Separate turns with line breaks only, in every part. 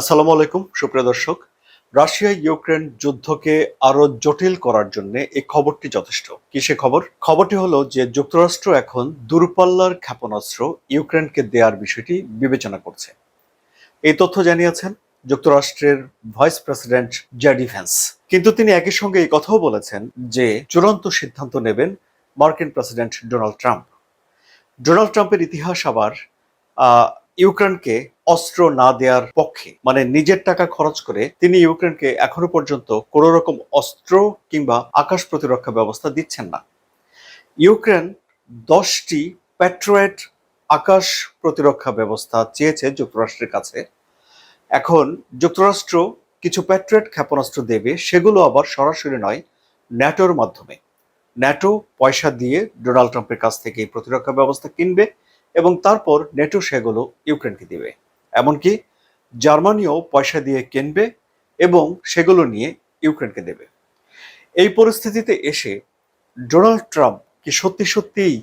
আসসালামু আলাইকুম, সুপ্রিয় দর্শক। রাশিয়া ইউক্রেন যুদ্ধকে আরও জটিল করার জন্য এই খবরটি যথেষ্ট। কি সে খবর? খবরটি হলো যে যুক্তরাষ্ট্র এখন দূরপাল্লার ক্ষেপণাস্ত্র ইউক্রেনকে দেওয়ার বিষয়টি বিবেচনা করছে। এই তথ্য জানিয়েছেন যুক্তরাষ্ট্রের ভাইস প্রেসিডেন্ট জ্যাডি ভ্যান্স। কিন্তু তিনি একই সঙ্গে এই কথাও বলেছেন যে চূড়ান্ত সিদ্ধান্ত নেবেন মার্কিন প্রেসিডেন্ট ডোনাল্ড ট্রাম্প। ডোনাল্ড ট্রাম্পের ইতিহাস আবার ইউক্রেনকে অস্ত্র না দেওয়ার পক্ষে মানে নিজের টাকা খরচ করে তিনি ইউক্রেনকে এখনও পর্যন্ত কোনো রকম অস্ত্র কিংবা আকাশ প্রতিরক্ষা ব্যবস্থা দিচ্ছেন না। ইউক্রেন দশটি প্যাট্রোয়েট আকাশ প্রতিরক্ষা ব্যবস্থা চেয়েছে যুক্তরাষ্ট্রের কাছে। এখন যুক্তরাষ্ট্র কিছু প্যাট্রয়েট ক্ষেপণাস্ত্র দেবে, সেগুলো আবার সরাসরি নয়, ন্যাটোর মাধ্যমে। ন্যাটো পয়সা দিয়ে ডোনাল্ড ট্রাম্পের কাছ থেকে এই প্রতিরক্ষা ব্যবস্থা কিনবে এবং তারপর নেটো সেগুলো ইউক্রেনকে দিবে। এমনকি জার্মানিও পয়সা দিয়ে কিনবে এবং সেগুলো নিয়ে ইউক্রেনকে দেবে। এই পরিস্থিতিতে এসে ডোনাল্ড ট্রাম্প কি সত্যি সত্যিই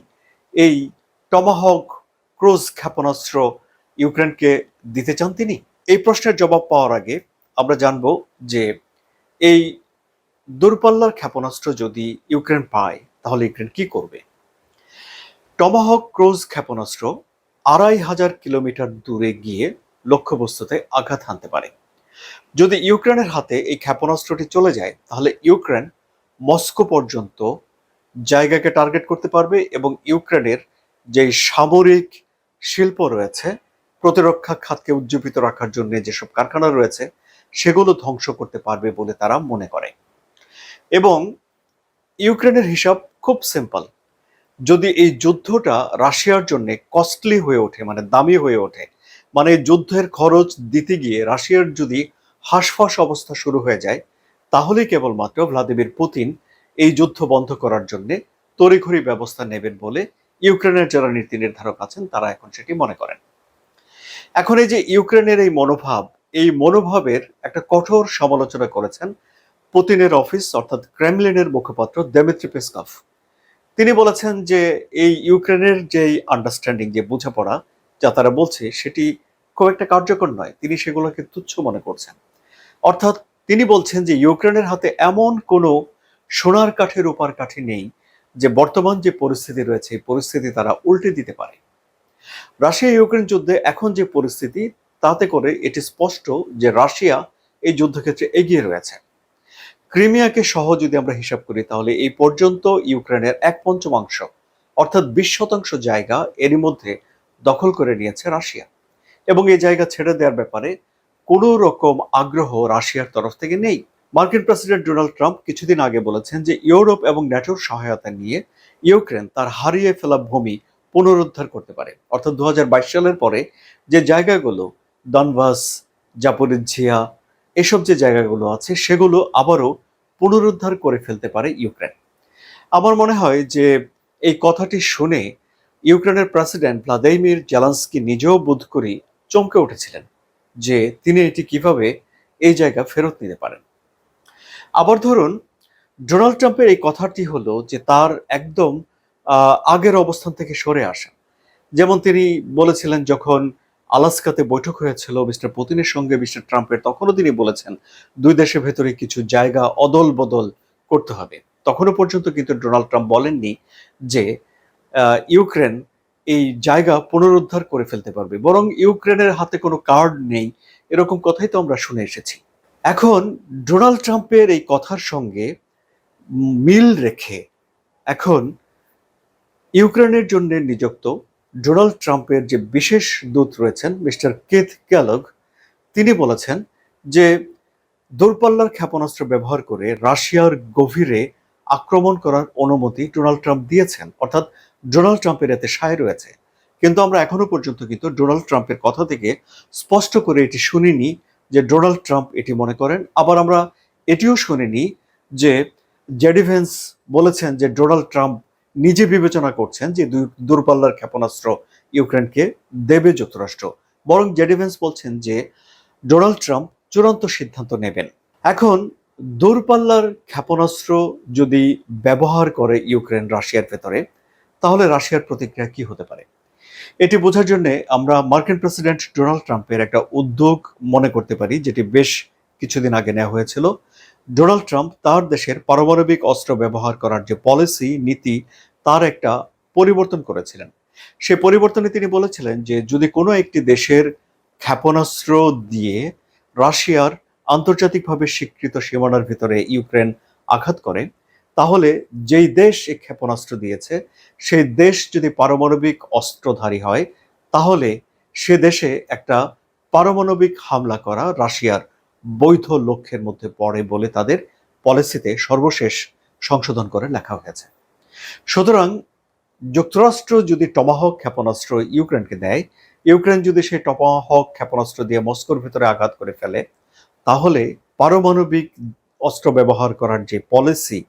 এই টমাহক ক্রুজ ক্ষেপণাস্ত্র ইউক্রেনকে দিতে চান তিনি? এই প্রশ্নের জবাব পাওয়ার আগে আমরা জানব যে এই দূরপাল্লার ক্ষেপণাস্ত্র যদি ইউক্রেন পায়, তাহলে ইউক্রেন কি করবে? টমাহক ক্রোজ ক্ষেপণাস্ত্র আড়াই হাজার কিলোমিটার দূরে গিয়ে লক্ষ্যবস্তুতে আঘাত হানতে পারে। যদি ইউক্রেনের হাতে এই ক্ষেপণাস্ত্রটি চলে যায়, তাহলে ইউক্রেন মস্কো পর্যন্ত জায়গাকে টার্গেট করতে পারবে এবং ইউক্রেনের যে সামরিক শিল্প রয়েছে, প্রতিরক্ষা খাতকে উজ্জীবিত রাখার জন্য যেসব কারখানা রয়েছে, সেগুলো ধ্বংস করতে পারবে বলে তারা মনে করে। এবং ইউক্রেনের হিসাব খুব সিম্পল যদি এই যুদ্ধটা রাশিয়ার জন্য কস্টলি হয়ে ওঠে মানে দামি হয়ে ওঠে মানে যুদ্ধের খরচ দিতে গিয়ে রাশিয়ার যদি হাঁসফাঁস অবস্থা শুরু হয়ে যায় তাহলেই কেবলমাত্র ভ্লাদিমির পুতিন এই যুদ্ধ বন্ধ করার জন্য তড়িঘড়ি ব্যবস্থা নেবেন বলে ইউক্রেনের যারা নীতি নির্ধারক আছেন, তারা এখন সেটি মনে করেন। এখন এই যে ইউক্রেনের এই মনোভাব, এই মনোভাবের একটা কঠোর সমালোচনা করেছেন পুতিনের অফিস, অর্থাৎ ক্রেমলিনের মুখপাত্র দেমিত্রি পেসকভ। তিনি বলেছেন যে এই ইউক্রেনের যে আন্ডারস্ট্যান্ডিং যে বোঝাপড়া যা তারা বলছে, সেটি খুব একটা কার্যকর নয়। তিনি সেগুলোকে তুচ্ছ মনে করছেন। অর্থাৎ তিনি বলছেন যে ইউক্রেনের হাতে এমন কোনো সোনার কাঠের উপার কাঠি নেই যে বর্তমান যে পরিস্থিতি রয়েছে, এই পরিস্থিতি তারা উল্টে দিতে পারে। রাশিয়া ইউক্রেন যুদ্ধে এখন যে পরিস্থিতি, তাতে করে এটি স্পষ্ট যে রাশিয়া এই যুদ্ধক্ষেত্রে এগিয়ে রয়েছে। ক্রিমিয়াকে সহ যদি আমরা হিসাব করি, তাহলে এই পর্যন্ত ইউক্রেনের এক পঞ্চমাংশ অর্থাৎ বিশ শতাংশ জায়গা এরই মধ্যে দখল করে নিয়েছে রাশিয়া। এবং এই জায়গা ছেড়ে দেওয়ার ব্যাপারে কোনো রকম আগ্রহ রাশিয়ার তরফ থেকে নেই। মার্কিন প্রেসিডেন্ট ডোনাল্ড ট্রাম্প কিছুদিন আগে বলেছেন যে, ইউরোপ এবং ন্যাটোর সহায়তা নিয়ে ইউক্রেন তার হারিয়ে ফেলা ভূমি পুনরুদ্ধার করতে পারে। অর্থাৎ দু হাজার বাইশ সালের পরে যে জায়গাগুলো দনবাস জাপোরিজিয়া এসব যে জায়গাগুলো আছে, সেগুলো আবারও পুনরুদ্ধার করে ফেলতে পারে ইউক্রেন। আমার মনে হয় যে এই কথাটি শুনে ইউক্রেনের প্রেসিডেন্ট ভ্লাদিমির জেলান্সকি নিজেও বোধ করি চমকে উঠেছিলেন যে তিনি এটি কীভাবে এই জায়গা ফেরত নিতে পারেন। আবার ধরুন, ডোনাল্ড ট্রাম্পের এই কথাটি হলো যে তার একদম আগের অবস্থান থেকে সরে আসা। যেমন তিনি বলেছিলেন যখন আলাস্কাতে বৈঠক হয়েছিল মিস্টার পুতিনের সঙ্গে মিস্টার ট্রাম্পের। তখনও তিনি বলেছেন, দুই দেশের ভেতরে কিছু জায়গা অদল বদল করতে হবে। তখনও পর্যন্ত কিন্তু ডোনাল্ড ট্রাম্প বলেননি যে ইউক্রেন এই জায়গা পুনরুদ্ধার করে ফেলতে পারবে। বরং ইউক্রেনের হাতে কোনো কার্ড নেই, এরকম কথাই তো আমরা শুনে এসেছি। এখন ডোনাল্ড ট্রাম্পের এই কথার সঙ্গে মিল রেখে এখন ইউক্রেনের জন্য নিযুক্ত ডোনাল্ড ট্রাম্পের যে বিশেষ দূত রয়েছেন, মিস্টার কেথ ক্যালগ, তিনি বলেছেন যে দূরপাল্লার ক্ষেপণাস্ত্র ব্যবহার করে রাশিয়ার গভীরে আক্রমণ করার অনুমতি ডোনাল্ড ট্রাম্প দিয়েছেন। অর্থাৎ ডোনাল্ড ট্রাম্পের এতে সায় রয়েছে। কিন্তু আমরা এখনও পর্যন্ত কিন্তু ডোনাল্ড ট্রাম্পের কথা থেকে স্পষ্ট করে এটি শুনিনি যে ডোনাল্ড ট্রাম্প এটি মনে করেন। আবার আমরা এটিও শুনিনি যে জেডিভেন্স বলেছেন যে ডোনাল্ড ট্রাম্প নিজে বিবেচনা করছেন যে দূর- দূরপাল্লার ক্ষেপণাস্ত্র ইউক্রেনকে দেবে যুক্তরাষ্ট্র। বরং জেডিভেন্স বলছেন যে ডোনাল্ড ট্রাম্প চূড়ান্ত সিদ্ধান্ত নেবেন। এখন দূরপাল্লার ক্ষেপণাস্ত্র যদি ব্যবহার করে ইউক্রেন রাশিয়ার ভেতরে, তাহলে রাশিয়ার প্রতিক্রিয়া কি হতে পারে? এটি বোঝার জন্য আমরা মার্কিন প্রেসিডেন্ট ডোনাল্ড ট্রাম্পের একটা উদ্যোগ মনে করতে পারি, যেটি বেশ কিছুদিন আগে নেওয়া হয়েছিল। ডোনাল্ড ট্রাম্প তার দেশের পারমাণবিক অস্ত্র ব্যবহার করার যে পলিসি, নীতি, তার একটা পরিবর্তন করেছিলেন। সে পরিবর্তনে তিনি বলেছিলেন যে যদি কোনো একটি দেশের ক্ষেপণাস্ত্র দিয়ে রাশিয়ার আন্তর্জাতিকভাবে স্বীকৃত সীমানার ভিতরে ইউক্রেন আঘাত করে, তাহলে যেই দেশ এই ক্ষেপণাস্ত্র দিয়েছে, সেই দেশ যদি পারমাণবিক অস্ত্রধারী হয়, তাহলে সে দেশে একটা পারমাণবিক হামলা করা রাশিয়ার বৈধ লক্ষ্যের মধ্যে পড়ে বলে তাদের পলিসিতে সর্বশেষ সংশোধন করে লেখা হয়েছে। সুতরাং যুক্তরাষ্ট্র যদি টমাহক ক্ষেপণাস্ত্র ইউক্রেনকে দেয়, ইউক্রেন যদি সেই টমাহক ক্ষেপণাস্ত্র দিয়ে মস্কোর ভিতরে আঘাত করে ফেলে, তাহলে পারমাণবিক অস্ত্র ব্যবহার করার যে পলিসি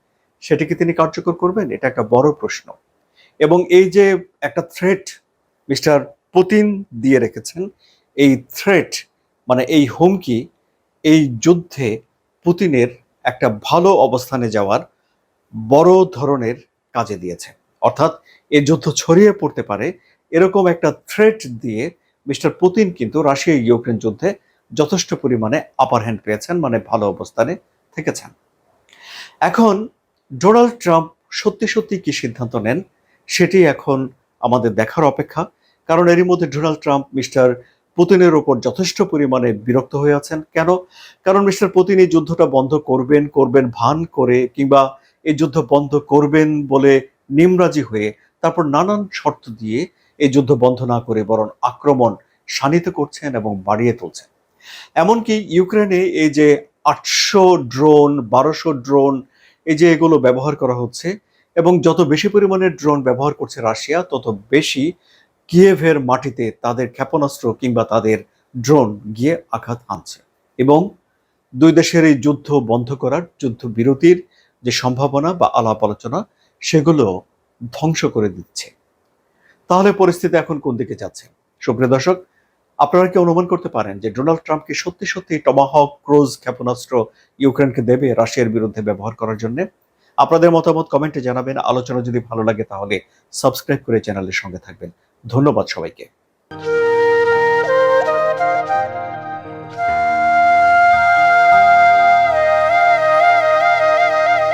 সেটিকে তিনি কার্যকর করবেন? এটা একটা বড় প্রশ্ন। এবং এই যে একটা থ্রেট মিস্টার পুতিন দিয়ে রেখেছেন, এই থ্রেট মানে এই হুমকি এই যুদ্ধে পুতিনের একটা ভালো অবস্থানে যাওয়ার বড় ধরনের কাজে দিয়েছে। অর্থাৎ এই যুদ্ধ ছড়িয়ে পড়তে পারে এরকম একটা থ্রেট দিয়ে মিস্টার পুতিন কিন্তু রাশিয়া ইউক্রেন যুদ্ধে যথেষ্ট পরিমাণে আপার হ্যান্ড পেয়েছেন মানে ভালো অবস্থানে থেকেছেন। এখন ডোনাল্ড ট্রাম্প সত্যি সত্যি কি সিদ্ধান্ত নেন, সেটি এখন আমাদের দেখার অপেক্ষা। কারণ এরই মধ্যে ডোনাল্ড ট্রাম্প মিস্টার পুতিনের ওপর যথেষ্ট পরিমাণে বিরক্ত হয়ে আছেন। কেন? কারণ মিস্টার পুতিন এই যুদ্ধটা বন্ধ করবেন করবেন ভান করে, কিংবা এই যুদ্ধ বন্ধ করবেন বলে নিমরাজি হয়ে তারপর নানান শর্ত দিয়ে এই যুদ্ধ বন্ধ না করে বরং আক্রমণ শানিত করছেন এবং বাড়িয়ে তুলছেন। এমনকি ইউক্রেনে এই যে আটশো ড্রোন, বারোশো ড্রোন, এই যে এগুলো ব্যবহার করা হচ্ছে এবং যত বেশি পরিমাণে ড্রোন ব্যবহার করছে রাশিয়া, তত বেশি কিয়েভের মাটিতে তাদের ক্ষেপণাস্ত্র কিংবা তাদের ড্রোন গিয়ে আঘাত আনছে এবং দুই দেশের এই যুদ্ধ বন্ধ করার যুদ্ধ বিরতির যে সম্ভাবনা বা আলাপ আলোচনা, সেগুলো ধ্বংস করে দিচ্ছে। তাহলে পরিস্থিতি এখন কোন দিকে যাচ্ছে? সুপ্রিয় দর্শক, আপনারা কি অনুমান করতে পারেন যে ডোনাল্ড ট্রাম্প কি সত্যি সত্যি টমাহক ক্রোজ ক্ষেপণাস্ত্র ইউক্রেনকে দেবে রাশিয়ার বিরুদ্ধে ব্যবহার করার জন্য? আপনাদের মতামত কমেন্টে জানাবেন। আলোচনা যদি ভালো লাগে তাহলে সাবস্ক্রাইব করে চ্যানেলের সঙ্গে থাকবেন। ধন্যবাদ সবাইকে।